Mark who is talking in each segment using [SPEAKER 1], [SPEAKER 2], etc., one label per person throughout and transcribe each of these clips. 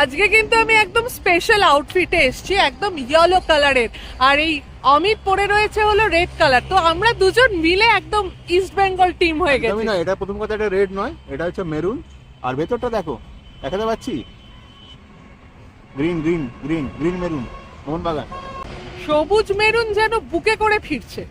[SPEAKER 1] আজকে কিন্তু আমি একদম স্পেশাল আউটফিটে এসেছি একদম ইয়েলো কালারের আর এই অমিত পরে রয়েছে হলো রেড কালার তো আমরা দুজন মিলে একদম ইস্ট বেঙ্গল টিম হয়ে গেছি।
[SPEAKER 2] না এটা প্রথম কথা এটা রেড নয় এটা হচ্ছে মেরুন আর ভেতরটা দেখো দেখাতে পাচ্ছি? Green green green green maroon Mohun Bagan.
[SPEAKER 1] সবুজ মেরুন যেন বুকে করে ফিরছে।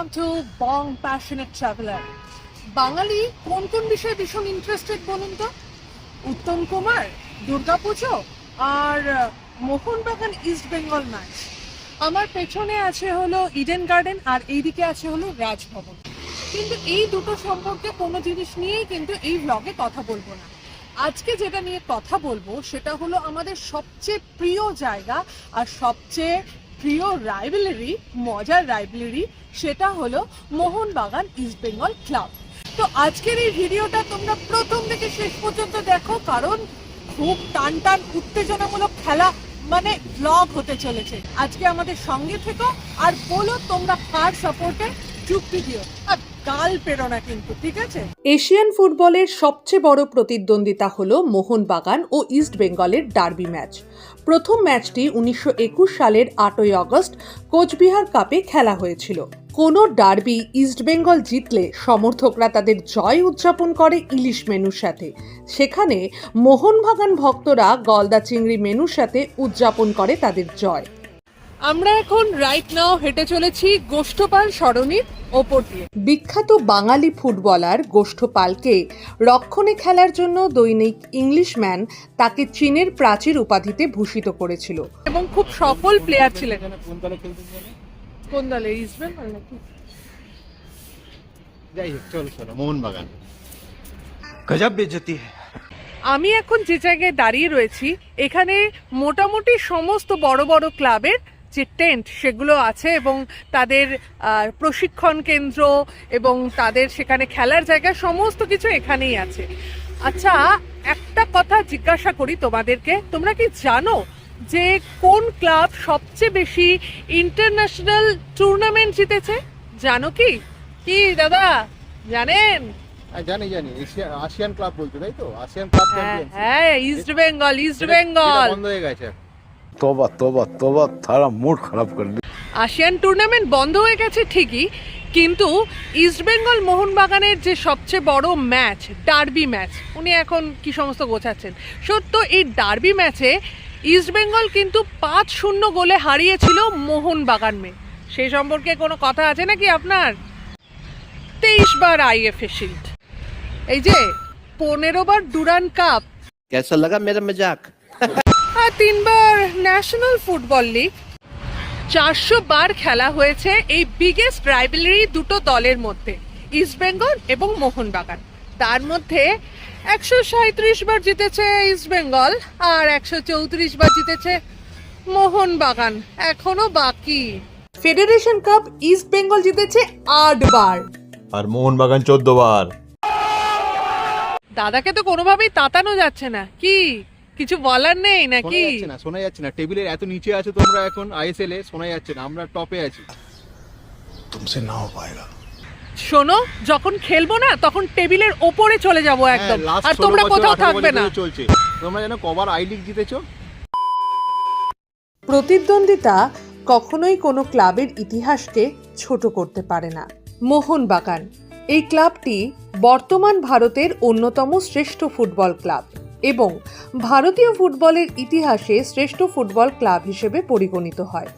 [SPEAKER 1] Welcome to Bong passionate traveller Bangali কোন কোন বিষয়ে ভীষণ ইন্টারেস্টেড বলুন তো? উত্তম কুমার দুর্গাপুজো আর মোহনবাগান ইস্ট বেঙ্গল ম্যাচ আমার পেছনে আছে হলো ইডেন গার্ডেন আর এইদিকে আছে হলো রাজভবন। কিন্তু এই দুটো সম্পর্কে কোনো জিনিস নিয়েই কিন্তু এই ব্লগে কথা বলব না। আজকে যেটা নিয়ে কথা বলব, সেটা হলো আমাদের সবচেয়ে প্রিয় জায়গা আর সবচেয়ে প্রিয় রাইভেলারি মজার রাইভেলারি সেটা হলো মোহনবাগান ইস্ট বেঙ্গল ক্লাব তো আজকের এই ভিডিওটা তোমরা প্রথম থেকে শেষ পর্যন্ত দেখো, কারণ খুব টান টান উত্তেজনামূলক খেলা মানে ব্লগ হতে চলেছে। আজকে আমাদের সঙ্গে থেকো, আর বলো তোমরা কার সাপোর্টে চুক্তি দিও। আর গাল পেরো না কিন্তু, ঠিক আছে?
[SPEAKER 3] এশিয়ান ফুটবলের সবচেয়ে বড় প্রতিদ্বন্দ্বিতা হল মোহনবাগান ও ইস্ট বেঙ্গলের ডার্বি ম্যাচ প্রথম ম্যাচটি উনিশশো একুশ সালের আটই অগস্ট কোচবিহার কাপে খেলা হয়েছিল। কোনো ডার্বি ইস্টবেঙ্গল জিতলে সমর্থকরা তাদের জয় উদযাপন করে ইলিশ মেনুর সাথে। সেখানে মোহনবাগান ভক্তরা গলদা চিংড়ি মেনুর সাথে উদযাপন করে তাদের জয়।
[SPEAKER 1] আমরা এখন রাইট নাও হেঁটে চলেছি গোষ্ঠপাল সরণির ওপর দিয়ে।
[SPEAKER 3] বিখ্যাত বাঙালি ফুটবলার গোষ্ঠপালকে রক্ষণে খেলার জন্য দৈনিক ইংলিশম্যান তাকে চীনের প্রাচীর উপাধিতে ভূষিত করেছিল।
[SPEAKER 1] এবং খুব সফল প্লেয়ার ছিলেন।
[SPEAKER 2] কোন দলে
[SPEAKER 4] ইসবেন
[SPEAKER 1] আমি এখন যে জায়গায় দাঁড়িয়ে রয়েছি এখানে মোটামুটি সমস্ত বড় বড় ক্লাবের যে টেন্ট সেগুলো আছে এবং তাদের প্রশিক্ষণ কেন্দ্র এবং তাদের সেখানে খেলার জায়গা সমস্ত কিছু এখানেই আছে। আচ্ছা একটা কথা জিজ্ঞাসা করি তোমাদেরকে তোমরা কি জানো যে কোন ক্লাব সবচেয়ে বেশি ইন্টারন্যাশনাল টুর্নামেন্ট জিতেছে? জানো কি? কি দাদা? জানেন?
[SPEAKER 2] হ্যাঁ জানি জানি। আসিয়ান ক্লাব বলছো তাই তো? আসিয়ান ক্লাব
[SPEAKER 1] হ্যাঁ ইস্ট বেঙ্গল ইস্ট বেঙ্গল
[SPEAKER 2] বন্ধ হয়ে গেছে
[SPEAKER 4] তবা তবা তবা তারা মুড খারাপ করলি
[SPEAKER 1] আসিয়ান টুর্নামেন্ট বন্ধ হয়ে গেছে ঠিকই কিন্তু ইস্টবেঙ্গল মোহনবাগানের যে সবচেয়ে বড় ম্যাচ ডার্বি ম্যাচ উনি এখন কি সমস্ত গোছাচ্ছেন? সত্য এই ডার্বি ম্যাচে ইস্টবেঙ্গল কিন্তু পাঁচ শূন্য গোলে হারিয়েছিল মোহনবাগান মে। সেই সম্পর্কে কোনো কথা আছে নাকি আপনার? তেইশ বার আইএফএ শিল্ড এই যে পনেরো বার ডুরান কাপ
[SPEAKER 5] কেসা লাগা মেরা
[SPEAKER 1] মেজাক তিনবার ন্যাশনাল ফুটবল লিগ। চারশো বার খেলা হয়েছে এই বিগেস্ট রাইভেলারি দুটো দলের মধ্যে ইস্টবেঙ্গল এবং মোহনবাগান। তার মধ্যে একশো সাঁত্রিশ বার জিতেছে ইস্টবেঙ্গল আর একশো চৌত্রিশ বার জিতেছে মোহনবাগান। এখনও বাকি।
[SPEAKER 3] ফেডারেশন কাপ ইস্ট বেঙ্গল জিতেছে আট বার।
[SPEAKER 6] আর মোহনবাগান চোদ্দ বার।
[SPEAKER 1] দাদাকে তো কোনোভাবেই তাতানো যাচ্ছে না। কি? কিছু বলার নেই নাকি?
[SPEAKER 2] শোনা যাচ্ছে না। টেবিলের এত নিচে আছো তোমরা এখন আইএসএল এ শোনা যাচ্ছে না আমরা টপে আছি।
[SPEAKER 4] তুমসে পায়েগা
[SPEAKER 1] শোনো যখন খেলব না তখন টেবিলের ওপরে চলে যাব
[SPEAKER 2] হ্যাঁ, একদম।
[SPEAKER 1] আর তোমরা কোথাও থাকবে না।
[SPEAKER 2] চলছে। তোমরা যেন কবার আই লিগ জিতেছো?
[SPEAKER 3] প্রতিদ্বন্দ্বিতা কখনোই কোনো ক্লাবের ইতিহাসকে ছোট করতে পারে না। মোহনবাগান এই ক্লাবটি বর্তমান ভারতের অন্যতম শ্রেষ্ঠ ফুটবল ক্লাব। এবং ভারতীয় ফুটবলের ইতিহাসে শ্রেষ্ঠ ফুটবল ক্লাব হিসেবে পরিগণিত হয়।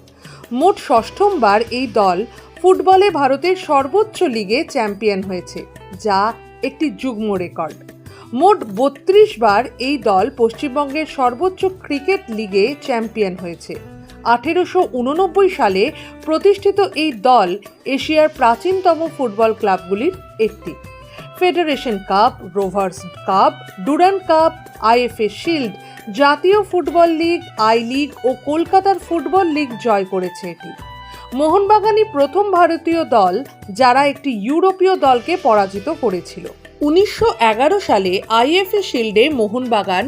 [SPEAKER 3] মোট ষষ্ঠমবার এই দল ফুটবলে ভারতের সর্বোচ্চ লিগে চ্যাম্পিয়ন হয়েছে, যা একটি যুগ্ম রেকর্ড। মোট বত্রিশ বার এই দল পশ্চিমবঙ্গের সর্বোচ্চ ক্রিকেট লিগে চ্যাম্পিয়ন হয়েছে। আঠেরোশো উননব্বই সালে প্রতিষ্ঠিত এই দল এশিয়ার প্রাচীনতম ফুটবল ক্লাবগুলির একটি। Federation Cup Rovers Cup Durand Cup IFA Shield জাতীয় ফুটবল লিগ আই লিগ ও কলকাতার ফুটবল লিগ জয় করেছে এটি।
[SPEAKER 1] মোহনবাগানই প্রথম ভারতীয় দল যারা একটি ইউরোপীয় দলকে পরাজিত করেছিল। উনিশশো এগারো সালে আইএফএ শিল্ডে মোহনবাগান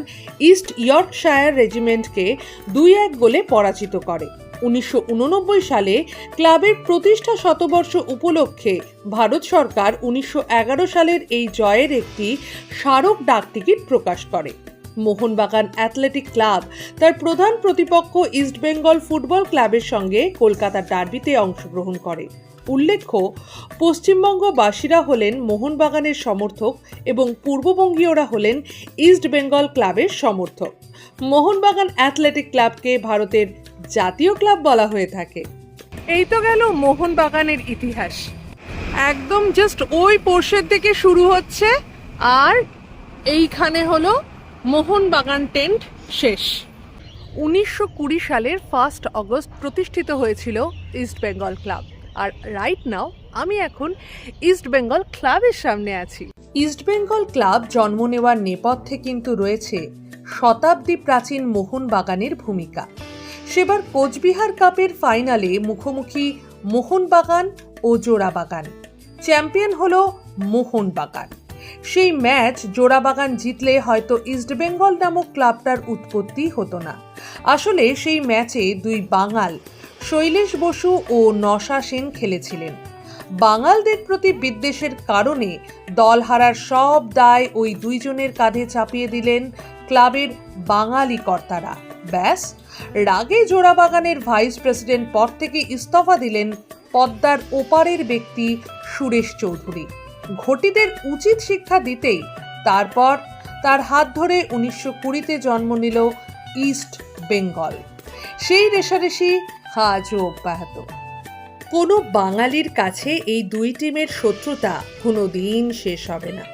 [SPEAKER 1] ইস্ট ইয়র্কশায়ার রেজিমেন্টকে দুই এক গোলে পরাজিত করে। উনিশশো উননব্বই সালে ক্লাবের প্রতিষ্ঠা শতবর্ষ উপলক্ষে ভারত সরকার উনিশশো এগারো সালের এই জয়ের একটি স্মারক ডাকটিকিট প্রকাশ করে। মোহনবাগান অ্যাথলেটিক ক্লাব তার প্রধান প্রতিপক্ষ ইস্টবেঙ্গল ফুটবল ক্লাবের সঙ্গে কলকাতা ডার্বিতে অংশগ্রহণ করে। উল্লেখ্য, পশ্চিমবঙ্গবাসীরা হলেন মোহনবাগানের সমর্থক এবং পূর্ববঙ্গীয়রা হলেন ইস্ট বেঙ্গল ক্লাবের সমর্থক। মোহনবাগান অ্যাথলেটিক ক্লাবকে ভারতের জাতীয় ক্লাব বলা হয়ে থাকে।
[SPEAKER 7] এই তো গেল মোহনবাগানের ইতিহাস। একদম জাস্ট ওই পোর্শের থেকে শুরু হচ্ছে আর এইখানে হলো মোহনবাগান টেন্ট শেষ। উনিশশো কুড়ি সালের ফার্স্ট অগস্ট প্রতিষ্ঠিত হয়েছিল ইস্ট বেঙ্গল ক্লাব আর রাইট নাও আমি এখন ইস্ট বেঙ্গল ক্লাবের সামনে আছি।
[SPEAKER 1] ইস্টবেঙ্গল ক্লাব জন্ম নেওয়ার নেপথ্যে কিন্তু রয়েছে শতাব্দী প্রাচীন মোহনবাগানের ভূমিকা। সেবার কোচবিহার কাপের ফাইনালে মুখোমুখি মোহনবাগান ও জোড়াবাগান। চ্যাম্পিয়ন হল মোহনবাগান। সেই ম্যাচ জোড়াবাগান জিতলে হয়তো ইস্টবেঙ্গল নামক ক্লাবটার উৎপত্তি হতো না। আসলে সেই ম্যাচে দুই বাঙাল, শৈলেশ বসু ও নশা সেন খেলেছিলেন। বাঙালদের প্রতি বিদ্বেষের কারণে দল হারার সব দায় ওই দুইজনের কাঁধে চাপিয়ে দিলেন ক্লাবের বাঙালি কর্তারা। ব্যাস, রাগে জোড়াবাগানের ভাইস প্রেসিডেন্ট পদ থেকে ইস্তফা দিলেন পদ্মার ওপারের ব্যক্তি সুরেশ চৌধুরী। ঘটিদের উচিত শিক্ষা দিতেই তারপর তার হাত ধরে উনিশশো কুড়িতে জন্ম নিল ইস্ট বেঙ্গল। সেই রেশারেশি আজও অব্যাহত। কোনো বাঙালির কাছে এই দুই টিমের শত্রুতা কোনো দিন শেষ হবে না।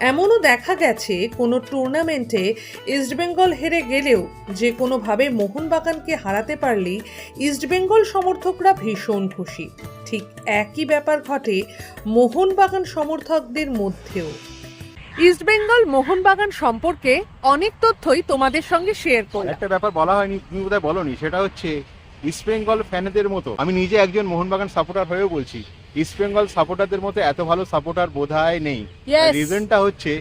[SPEAKER 1] এমনও দেখা গেছে, কোনো টুর্নামেন্টে ইস্টবেঙ্গল হেরে গেলেও যে কোনোভাবে মোহনবাগানকে হারাতে পারলেই ইস্টবেঙ্গল সমর্থকরা ভীষণ খুশি। ঠিক একই ব্যাপার ঘটে মোহনবাগান সমর্থকদের মধ্যেও।
[SPEAKER 7] ইস্টবেঙ্গল মোহনবাগান সম্পর্কে অনেক তথ্যই তোমাদের সঙ্গে শেয়ার করলাম।
[SPEAKER 2] একটা ব্যাপার বলা হয়নি, তুমি বোধহয় বলনি, সেটা হচ্ছে ইস্টবেঙ্গল ফ্যানেদের মতো। আমি নিজে একজন মোহনবাগান সাপোর্টার হয়েও বলছি। ইস্ট বেঙ্গল সাপোর্টারদের মতো এত ভালো সাপোর্টার বোধহয় নেই. রিজনটা হচ্ছে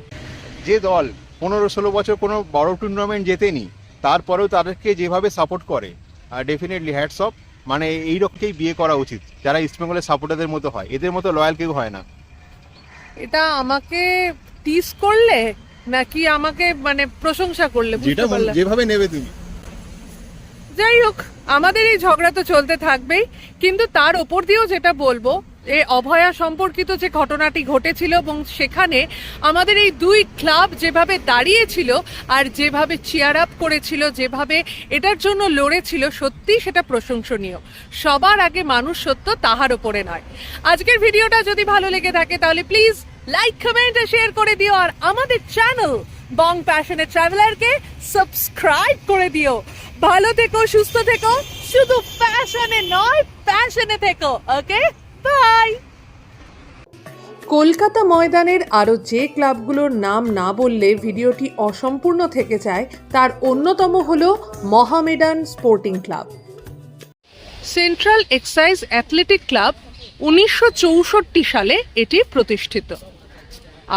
[SPEAKER 2] যে দল পনেরো ষোলো বছর কোনো বড় টুর্নামেন্ট জেতেনি তারপরেও তাদেরকে যেভাবে সাপোর্ট করে ডেফিনেটলি হ্যাটস অফ মানে এই রকমকেই বিয়ে করা উচিত যারা ইস্ট বেঙ্গলের সাপোর্টারদের মতো হয়। এদের মতো লয়াল কেউ হয় না।
[SPEAKER 7] এটা আমাকে টিস করলে নাকি আমাকে মানে প্রশংসা করলে? বুঝতে পারলাম।
[SPEAKER 2] যেভাবে নেবে তুমি।
[SPEAKER 7] যাই হোক আমাদের এই ঝগড়া তো চলতে থাকবেই কিন্তু তার ওপর দিয়েও যেটা বলব এ অভয়া সম্পর্কিত যে ঘটনাটি ঘটেছিল এবং সেখানে আমাদের এই দুই ক্লাব যেভাবে দাঁড়িয়েছিল আর যেভাবে চেয়ার আপ করেছিল, যেভাবে এটার জন্য লড়েছিল, সত্যি সেটা প্রশংসনীয়। সবার আগে মানুষ সত্য, তাহার ওপরে নয়। আজকের ভিডিওটা যদি ভালো লেগে থাকে তাহলে প্লিজ লাইক কমেন্ট শেয়ার করে দিও আর আমাদের চ্যানেল বং প্যাশনে ট্রাভেলারকে সাবস্ক্রাইব করে দিও। ভালো থেকো, সুস্থ থেকো, শুধু ফ্যাশনে নয় প্যাশনে থেকো ওকে বাই।
[SPEAKER 1] কলকাতা ময়দানের আরও যে ক্লাবগুলোর নাম না বললে ভিডিওটি অসম্পূর্ণ থেকে যায় তার অন্যতম হল Mohammedan Sporting club.
[SPEAKER 7] Central excise athletic club উনিশশো চৌষট্টি সালে এটি প্রতিষ্ঠিত।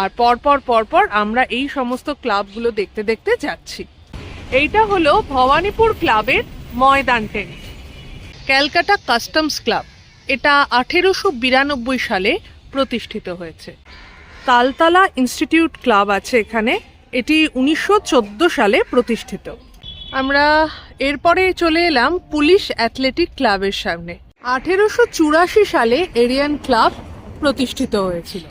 [SPEAKER 7] আর পরপর পরপর আমরা এই সমস্ত ক্লাবগুলো দেখতে দেখতে যাচ্ছি। এইটা হলো ভবানীপুর ক্লাবের Maidan tennis Calcutta customs club. এটা আঠেরোশো বিরানব্বই সালে প্রতিষ্ঠিত হয়েছে। তালতালা ইনস্টিটিউট ক্লাব আছে এখানে। এটি উনিশশো চোদ্দ সালে প্রতিষ্ঠিত। আমরা এরপরে চলে এলাম পুলিশ অ্যাথলেটিক ক্লাবের সামনে। আঠেরোশো চুরাশি সালে এরিয়ান ক্লাব প্রতিষ্ঠিত হয়েছিল।